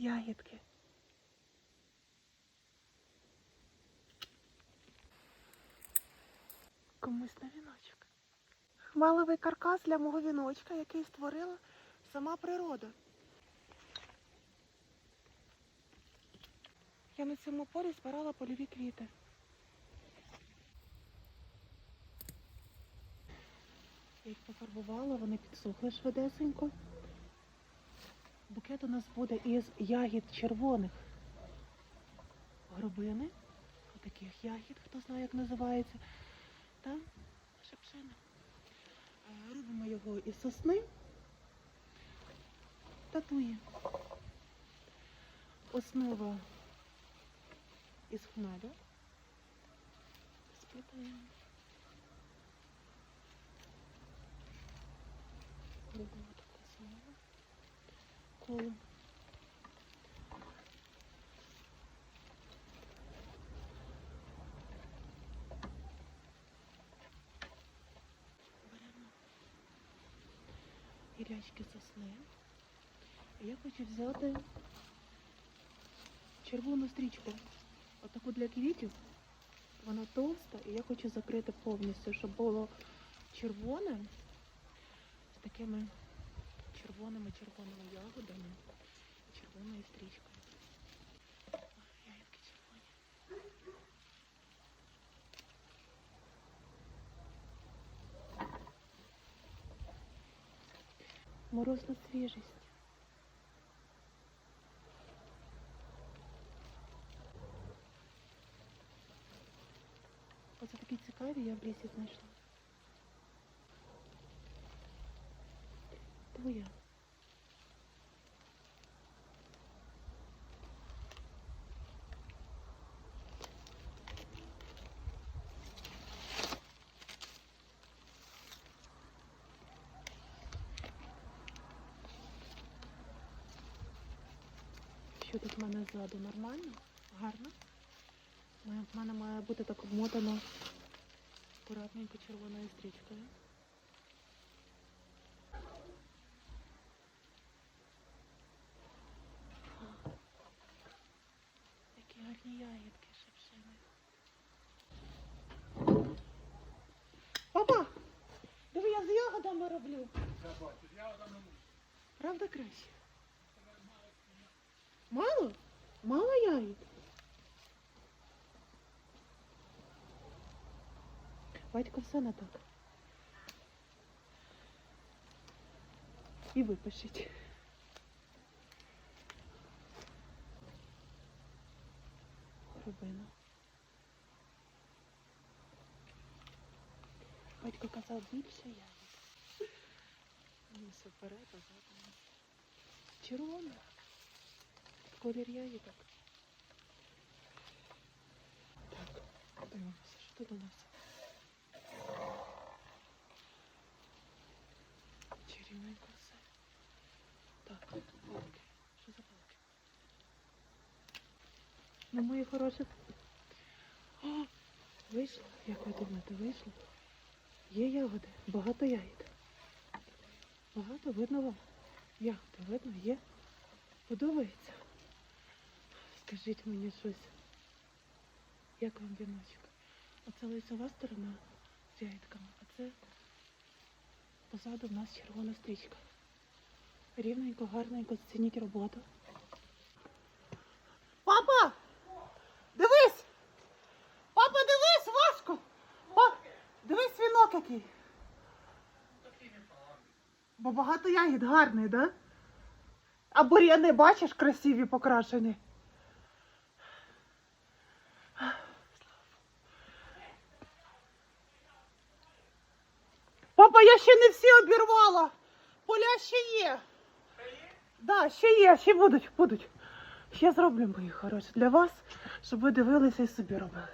ягідки. Комусь на віночок. Хмелевий каркас для мого віночка, який створила сама природа. Я на цьому полі збирала польові квіти. Я їх пофарбувала, вони підсохли швидесенько. Букет у нас буде із ягід червоних горобини, таких ягід, хто знає, як називається, та шипшина. Е, Робимо його із сосни та туї. Основа із хмелю. Сплітаємо. Робимо. Беремо гірячки сосни. Я хочу взяти червону стрічку. Отаку для квітів. Вона товста, і я хочу закрити повністю, щоб було червоне з такими червоними червоними ягодами і червоною стрічкою. Ягідки червоні. Морозна свіжість. Оце такі цікаві я в лісі знайшла. Твоя. Що тут в мене ззаду нормально? Гарно? В мене має бути так обмотано акуратненько червоною стрічкою. Такі гарні ягідки шипшини. Папа! Диви, я з ягодами роблю. Правда краще? Мало? Мало ягід? Батько все не так. І випишіть. Рубина. Батько казав більше ягід. Ну, все вперед, а задом. Червона. Колір ягідок. Так, дивимося, що у нас. Чарівненько все. Так, палки. Що за палки? Ну, мої хороші. О, вийшло. Як ви думаєте, вийшло? Є ягоди, багато ягід. Багато видно вам. Ягоди видно, є. Подобається. Скажіть мені щось. Як вам віночок? Оце лицева сторона з ягідками, а це позаду в нас червона стрічка. Рівненько, гарненько зцініть роботу. Папа! Дивись! Папа, дивись, важко! Пап, дивись вінок який. Бо багато ягід гарний, да? А бур'яни, бачиш, красиві покрашені. Папа, я ще не всі обірвала. Поля ще є. Да, ще є, ще будуть, будуть. Ще зроблю мої хороші для вас, щоб ви дивилися і собі робили.